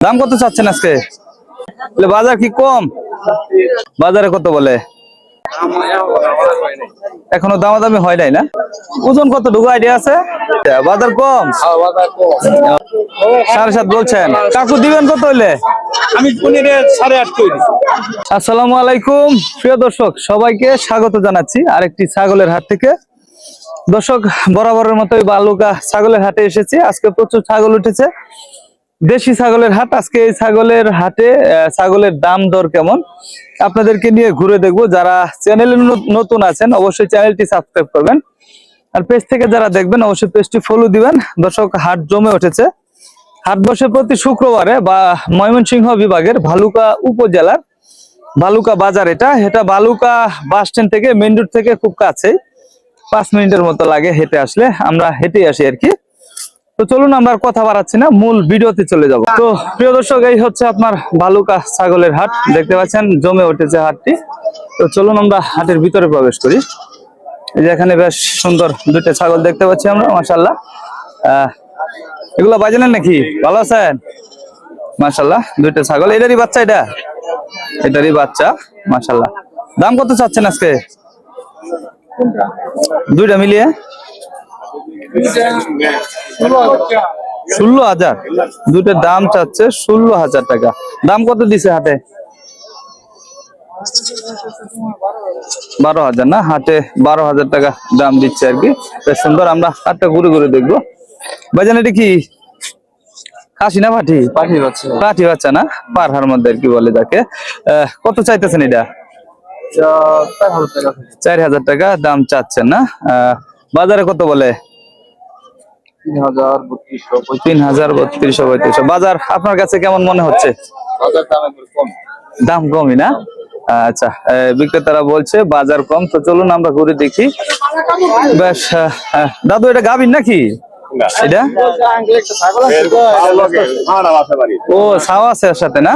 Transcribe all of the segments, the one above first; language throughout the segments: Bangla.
দাম কত চাচ্ছেন আজকে? বাজার কি কম? বাজারে কত বলে? এখনও দামাদামি হয় নাই না? ওজন কত ঢুকো আইডিয়া আছে? বাজার কম? সাড়ে সাত বলছেন। কাকু দিবেন কত হইলে? আমি সাড়ে আট করে। আসসালামু আলাইকুম। প্রিয় দর্শক সবাইকে স্বাগত জানাচ্ছি আরেকটি ছাগলের হাট থেকে। দর্শক বরাবরের মতোই বালুকা ছাগলের হাটে এসেছি। আজকে প্রচুর ছাগল উঠেছে। দেশি ছাগলের হাট, আজকে এই ছাগলের হাটে ছাগলের দাম দর কেমন? আপনাদেরকে নিয়ে ঘুরে দেখব। যারা চ্যানেলে নতুন আছেন, অবশ্যই চ্যানেলটি সাবস্ক্রাইব করবেন। আর পেজ থেকে যারা দেখবেন, অবশ্যই পেজটি ফলো দিবেন। দর্শক, হাট জমে উঠেছে। হাট বসে প্রতি শুক্রবারে বা ময়মনসিংহ বিভাগের ভালুকা উপজেলার বালুকা বাজার এটা। এটা বালুকা বাস স্ট্যান্ড থেকে মেন রোড থেকে খুব কাছে পাঁচ মিনিটের মতো লাগে হেঁটে আসলে। আমরা হেঁটে আসি আর কি। তো চলুন আমরা কথা বাড়াচ্ছি না, মূল ভিডিওতে চলে যাব। তো প্রিয় দর্শক, এই হচ্ছে আপনার বালুকা ছাগলের হাট, দেখতে পাচ্ছেন, জমে উঠেছে হাটটি। তো চলুন আমরা হাটের ভিতরে প্রবেশ করি। এই যে এখানে বেশ সুন্দর দুটো ছাগল দেখতে পাচ্ছি আমরা মাসাল্লাহ এগুলো বাজালেন নাকি? ভালো আছেন? মাসাল্লাহ দুইটা ছাগল। এটারই বাচ্চা এটা? এটারই বাচ্চা মাসাল্লাহ দাম কত চাচ্ছেন আজকে? দুইটা মিলিয়ে? ষোলো হাজার। দুটো দাম চাচ্ছে ষোলো হাজার টাকা। দাম কত দিছে হাটে? বারো হাজার না? হাটে বারো হাজার টাকা দাম দিচ্ছে আর কি। সুন্দর আমরা হাটটা ঘুরে ঘুরে দেখব। ভাইজান এটা কি খাসি না পাঠি? পাখি পাচ্ছে পাঠি বাচ্চা না? পারহার মধ্যে আর কি বলে যাকে আহ, কত চাইতেছেন এটা? চার হাজার টাকা দাম চাচ্ছেন না? আহ, বাজারে কত বলে? তিন হাজার বত্রিশশো পঁয়ত্রিশশো। বাজার আপনার কাছে কেমন মনে হচ্ছে? দাম কমই না? আচ্ছা বিক্রেতারা বলছে বাজার কম তো চলুন আমরা ঘুরে দেখি। বেশ দাদু এটা গাভীর নাকি? এটা? ও ছাওয়া আছে সাথে না?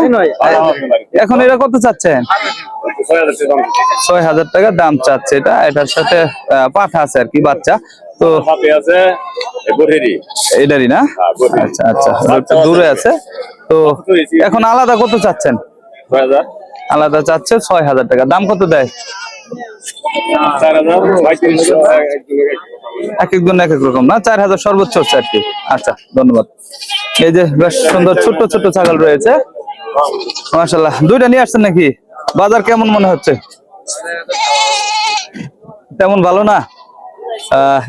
এখন এটা কত চাচ্ছেন? ছয় হাজার টাকা দাম চাচ্ছে এটা। এটার সাথে পাঠা আছে আর কি বাচ্চা। তো এটারই না? আচ্ছা আচ্ছা দূরে আছে। তো এখন আলাদা কত চাচ্ছেন? আলাদা চাচ্ছে ছয় হাজার টাকা। দাম কত দেয়? এক একজন এক এক রকম না? চার হাজার সর্বোচ্চ হচ্ছে আর কি। আচ্ছা ধন্যবাদ। এই যে বেশ সুন্দর ছোট ছোট ছাগল রয়েছে। মাসাল্লাহ দুইটা নিয়ে আসছেন নাকি? বাজার কেমন মনে হচ্ছে? তেমন ভালো না?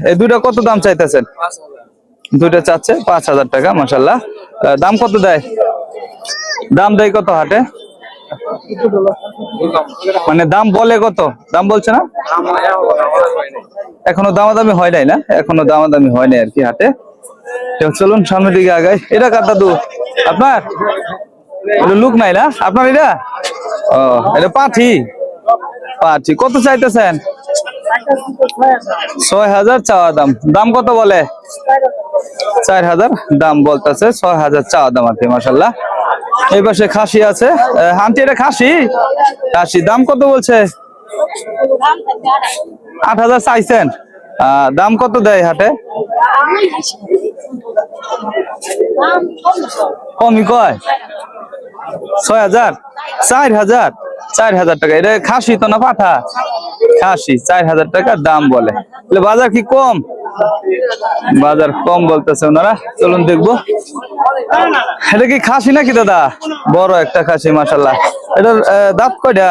এই দুইটা কত দাম চাইতেছেন? দুইটা চাচ্ছে, পাঁচ হাজার টাকা মাসাল্লাহ দাম কত দেয়? দাম দেয় কত হাটে? মানে দাম বলে কত? দাম বলছে না? এখনও দামাদামি হয় নাই না? এখনও দামাদামি হয় নাই আর কি হাটে। চলুন সামনের দিকে আগাই। এটা কার দাদু? আপনার? লুক নাই না? আপনার এটা? ও এটা পাঠি? পাঠি। কত চাইতেছেন? ছয় হাজার চাওয়া দাম। দাম কত বলে? চার হাজার। দাম বলতেছে ছয় হাজার চাওয়া দাম আর কি মাসাল্লাহ এই পাশে খাসি আছে। আহ, আন্টি এটা খাসি? খাসি। দাম কত বলছে? আট হাজার চাইছেন। দাম কত দেয় হাটে? কমই কয়? ছয় হাজার, চার হাজার চার হাজার টাকা। এটা খাসি তো না পাঠা? খাসি, চার হাজার টাকা দাম বলে। বাজার কি কম? বাজার কম বলতেছে ওনারা। চলুন দেখব। এটা কি খাসি নাকি দাদা? বড় একটা খাসি মাসাল্লাহ এটার দাঁত কয়টা?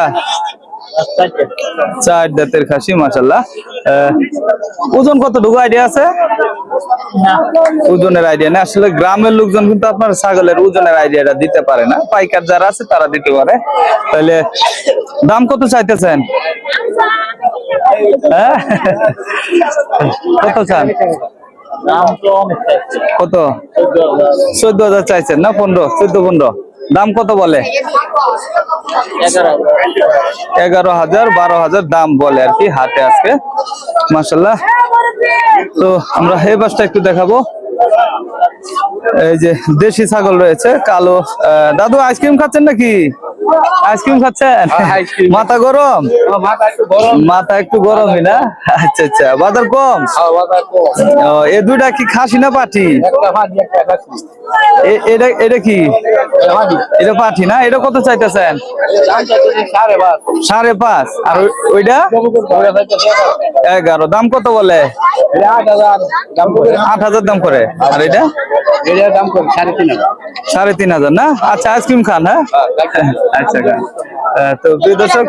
চার দাঁতের খাসি মাসাল্লাহ ওজন কতটুকু আইডিয়া আছে? ওজনের আইডিয়া না। আসলে গ্রামের লোকজন কিন্তু আপনার ছাগলের ওজনের আইডিয়াটা দিতে পারে না। পাইকার যারা আছে তারা দিতে পারে। তাহলে দাম কত চাইতেছেন? হ্যাঁ? কত চান? কত? চোদ্দ হাজার চাইছেন না পনেরো? চোদ্দ পনেরো। দাম কত বলে? এগারো হাজার, বারো হাজার দাম বলে আর কি হাতে আজকে। মাসাল্লাহ তো আমরা এই বাসটা একটু দেখাবো। এই যে দেশি ছাগল রয়েছে, কালো দাদু আইসক্রিম খাচ্ছেন নাকি? আইসক্রিম খাচ্ছেন? হ্যাঁ, মাথা গরম? মাথা একটু গরম। গরমই না? আচ্ছা আচ্ছা বাজার কম? ও, এ দুইটা কি খাসি না এ- এটা এটা কি? এটা পাঠি না? এটা কত চাইতেছেন? সাড়ে পাঁচ। আর ওইটা? এগারো। দাম কত বলে? আট হাজার। দাম করে। আর এটা? সাড়ে তিন হাজার। না? আচ্ছা আইসক্রিম খান হ্যাঁ? আচ্ছা তো দর্শক,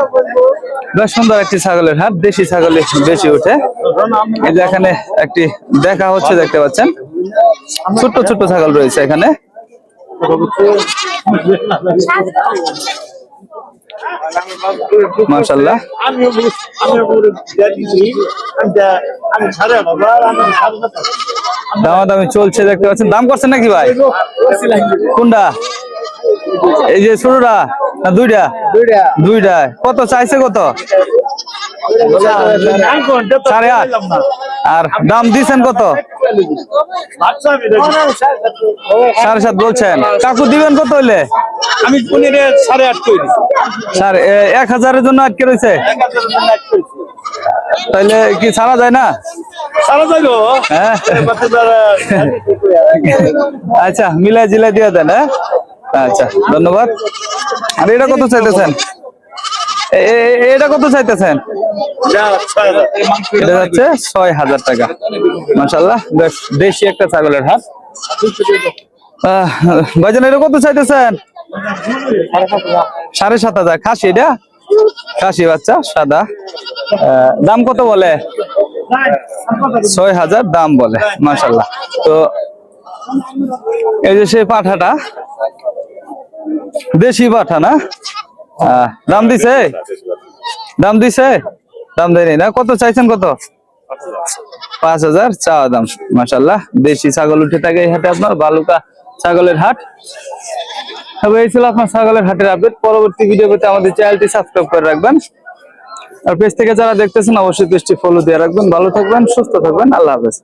বেশ সুন্দর একটি ছাগলের হাট, দেশি ছাগলে বেশি যে এখানে একটি দেখা হচ্ছে, দেখতে পাচ্ছেন। ছোট্ট ছোট্ট ছাগল রয়েছে এখানে। মাশাল্লাহ দামাদামি চলছে, দেখতে পাচ্ছেন। দাম করছেন নাকি ভাই? কোনটা? এই যে ছোটটা না দুইটা? দুইটা। দুইটা। কত? চাইছে কত? সাড়ে আট। আর দাম দিছেন কত? সাড়ে সাত বলছেন। কাকু দিবেন কত হইলে? আমি পনিরে সাড়ে আট করে সাড়ে এক হাজারের জন্য আটকে রয়েছে। তাইলে কি ছাড়া যায় না? হ্যাঁ। আচ্ছা মিলাই জিলাই দিয়ে দেন হ্যাঁ? আচ্ছা ধন্যবাদ। আর এটা কত চাইতেছেন? এটা কত চাইতেছেন? ছয় হাজার টাকা। মাসাল্লাহ বেশ দেশি একটা ছাগলের আহ, ভাইজান এটা কত চাইতেছেন? সাড়ে সাত হাজার। খাসি এটা? খাসি বাচ্চা সাদা। দাম কত বলে? ছয় হাজার দাম বলে মাসাল্লাহ তো এই যে সেই পাঠাটা দেশি পাঠা না? দাম দিছে? দাম দিছে? দাম দেয়নি না? কত চাইছেন কত? পাঁচ হাজার চাওয়া দাম মাসাল্লাহ দেশি ছাগল উঠে থাকে এই হাটে আপনার, বালুকা ছাগলের হাট। তবে এই ছিল আপনার ছাগলের হাটের আপডেট পরবর্তী ভিডিও পেতে আমাদের চ্যানেলটি সাবস্ক্রাইব করে রাখবেন। আর পেজ থেকে যারা দেখতেছেন, অবশ্যই পেজটি ফলো দিয়ে রাখবেন। ভালো থাকবেন, সুস্থ থাকবেন। আল্লাহ হাফেজ।